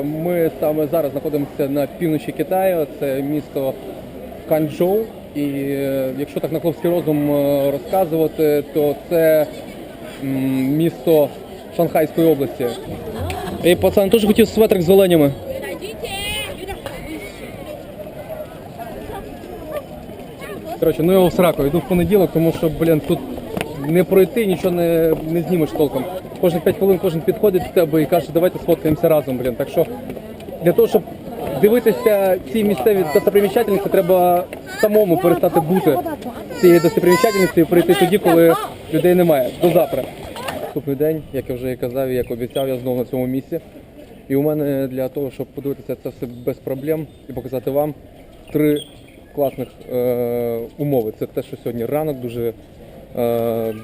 Ми саме зараз знаходимося на півночі Китаю, це місто Ханчжоу. І е, якщо так на хлопський розум е, розказувати, то це місто Шанхайської області. Ей, пацан, теж хотів светрик з оленями. Коротше, ну його в сраку, йду в понеділок, тому що, блін, тут не пройти, нічого не, не знімеш толком. Кожні 5 хвилин кожен підходить до тебе і каже, давайте сфоткаємося разом, блін. Так що для того, щоб дивитися ці місцеві достопримічательності, треба самому перестати бути цією достопримічательністю і прийти тоді, коли людей немає. До завтра. Наступний день, як я вже і казав, як обіцяв, я знову на цьому місці. І у мене для того, щоб подивитися це все без проблем і показати вам три класних е, умови. Це те, що сьогодні ранок, дуже,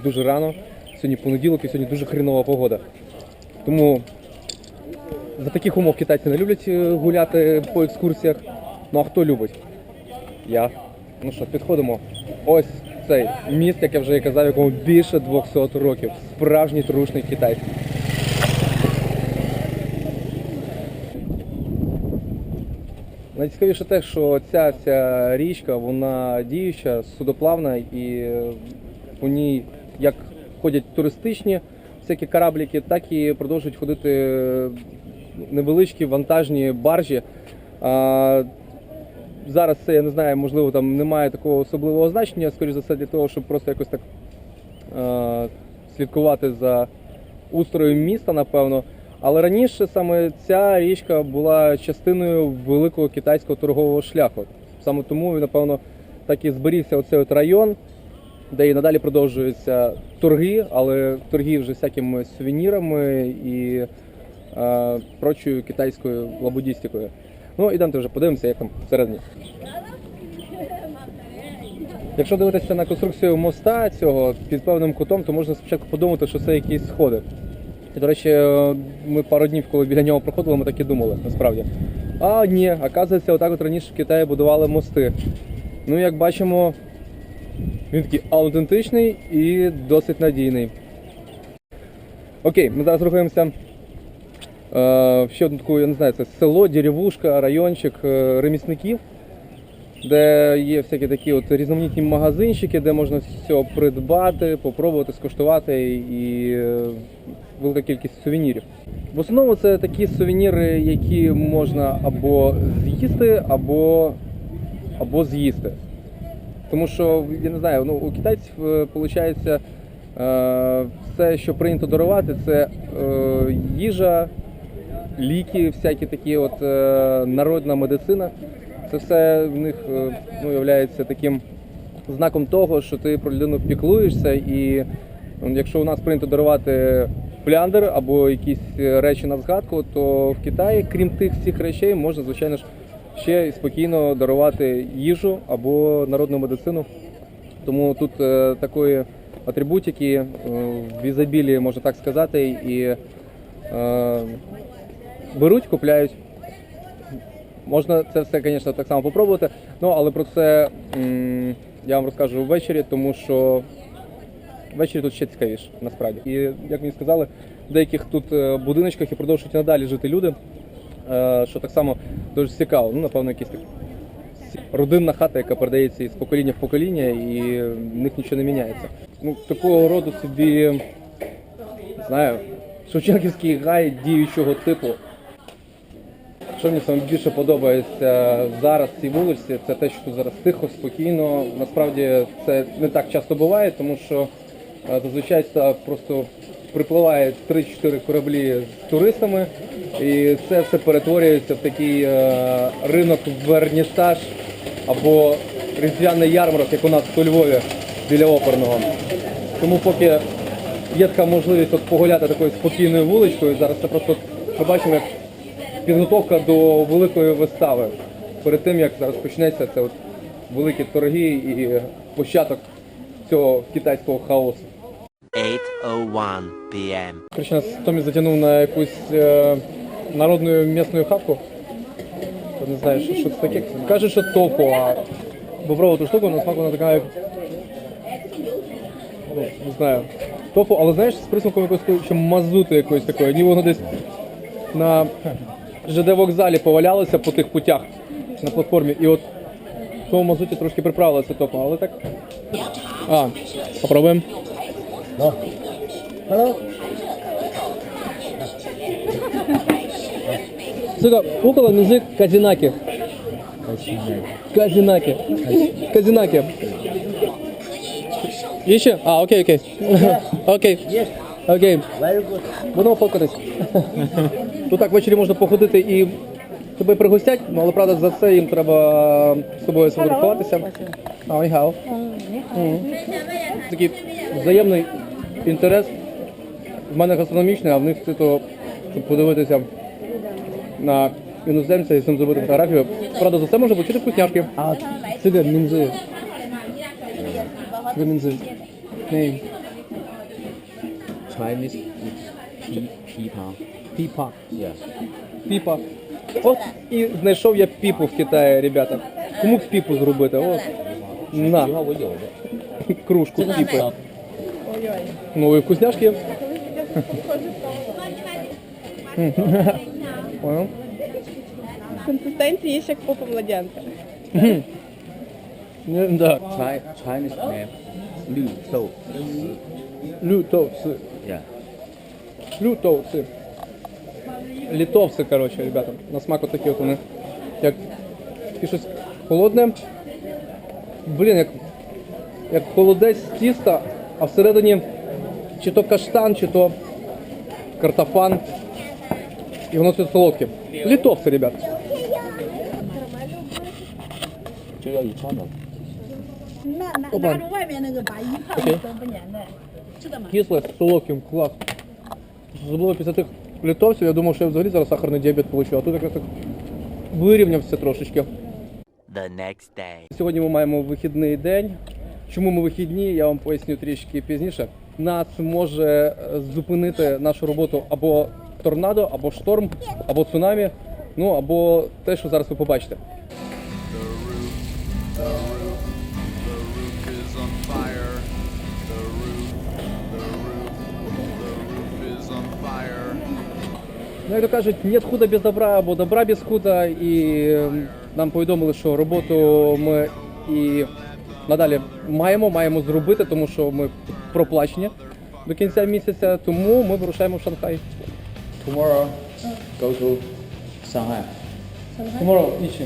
дуже рано. Сьогодні понеділок і сьогодні дуже хрінова погода. Тому за таких умов китайці не люблять е, гуляти по екскурсіях. Ну а хто любить? Я. Ну що, підходимо. Ось цей міст, як я вже казав, якому більше 200 років. Справжній трушний Китай. Найцікавіше те, що ця ця річка, вона діюча, судоплавна, і е, по ній як ходять туристичні всякі корабліки, так і продовжують ходити е, невеличкі вантажні баржі. Зараз це я не знаю, можливо, там немає такого особливого значення, скоріш за все, для того, щоб просто якось так е, слідкувати за устроєм міста, напевно. Але раніше саме ця річка була частиною великого китайського торгового шляху. Саме тому, напевно, так і зберігся оцей от район, де і надалі продовжуються торги, але торги вже всякими сувенірами і е, прочою китайською лабудістикою. Ну, ідемте вже подивимося, як там всередині. Якщо дивитися на конструкцію моста цього під певним кутом, то можна спочатку подумати, що це якісь сходи. І, до речі, е, ми пару днів, коли біля нього проходили, ми так і думали, насправді. А ні, оказується, отак от раніше в Китаї будували мости. Ну, як бачимо, він такий аутентичний і досить надійний. Окей, ми зараз рухаємося е, в ще одну таку, я не знаю, це село, деревушка, райончик е, ремісників, де є всякі такі от різноманітні магазинчики, де можна все придбати, попробувати, скуштувати і е, велика кількість сувенірів. В основному це такі сувеніри, які можна або з'їсти, або, або з'їсти. Тому що, я не знаю, ну, у китайців виходить все, що прийнято дарувати, це е, їжа, ліки, всякі такі, от, е, народна медицина. Це все в них е, ну, є таким знаком того, що ти про людину піклуєшся, і м, якщо у нас прийнято дарувати пляндер або якісь е, речі на згадку, то в Китаї, крім тих всіх речей, можна, звичайно ж, ще спокійно дарувати їжу або народну медицину. Тому тут е, такої атрибутики е, в ізобілії, можна так сказати, і е, беруть, купляють. Можна це все, звісно, так само попробувати. Ну, але про це я вам розкажу ввечері, тому що ввечері тут ще цікавіше, насправді. І як мені сказали, в деяких тут будиночках і продовжують надалі жити люди, що так само дуже цікаво. Ну, напевно, якісь так родинна хата, яка передається із покоління в покоління, і в них нічого не міняється. Ну, такого роду собі, знаю, Шевченківський гай діючого типу. Що мені саме більше подобається зараз в цій вулиці, це те, що зараз тихо, спокійно. Насправді це не так часто буває, тому що е, зазвичай це просто припливає 3-4 кораблі з туристами, і це все перетворюється в такий е, ринок вернісаж або різдвяний ярмарок, як у нас у Львові біля оперного. Тому поки є така можливість от погуляти такою спокійною вуличкою, зараз це просто ми бачимо, як підготовка до великої вистави. Перед тим як зараз почнеться це от великі торги і початок цього китайського хаосу. 8:01 p.m. Короче, нас Томі затягнув на якусь е, народну місну хапку. Я Не знаю, що, що це таке. Каже, що тофу, а попробував ту штуку, на смак вона така як. Ну, не знаю. Тофу, але знаєш, з присмаком якоїсь ще мазути якоїсь такої. Ніби воно десь на ЖД вокзалі повалялися по тих путях на платформі. І от в тому мазуті трошки приправилося топом, але так. А, попробуємо. Hello. 这个около язык казинаки. Казинаки. Казинаки. Іще? А, окей, окей. Окей. Yes. Окей. Very good. Будемо фоткатись. Тут так ввечері можна походити і тебе пригостять, ну, але правда за це їм треба з собою сфотографуватися. А, ні, гау. Мгм. Такий взаємний інтерес в мене гастрономічний, а в них це то, щоб подивитися на іноземця і з ним зробити фотографію. Правда, за це можна почути вкусняшки. А сиди, мінзи. Це мінзи. Name. Chinese Піпа. Піпа. Yes. Піпа. От і знайшов я піпу в Китаї, ребята. Кому піпу зробити? От. На. Кружку піпи. Ну і вкусняшки. Понял? Консистенції ще як попа младенця. Не, Да. Chi- Chinese name Liu Shou. Лютовці. Yeah. Лютовці. Літовці, коротше, ребята. На смак от такі от вони. Як і щось холодне. Блін, як, як холодець з тіста, а всередині чи то каштан, чи то картофан. І воно все солодке. Літовці, ребят. Кислый з солодким, клас. Забули після их літовців, я думал, что я взагалі зараз сахарний діабет получу, а тут якраз так вирівнявся трошечки. The next day. Сьогодні ми маємо вихідний день. Чому ми вихідні, я вам поясню трішки пізніше. Нас може е, зупинити нашу роботу або торнадо, або шторм, або цунамі, ну або те, що зараз ви побачите. Ну, як то кажуть, нет худа без добра або добра без худа. І ем, нам повідомили, що роботу ми і надалі маємо, маємо зробити, тому що ми проплачені до кінця місяця, тому ми вирушаємо в Шанхай. Tomorrow, go to Shanghai. Tomorrow, Ічі.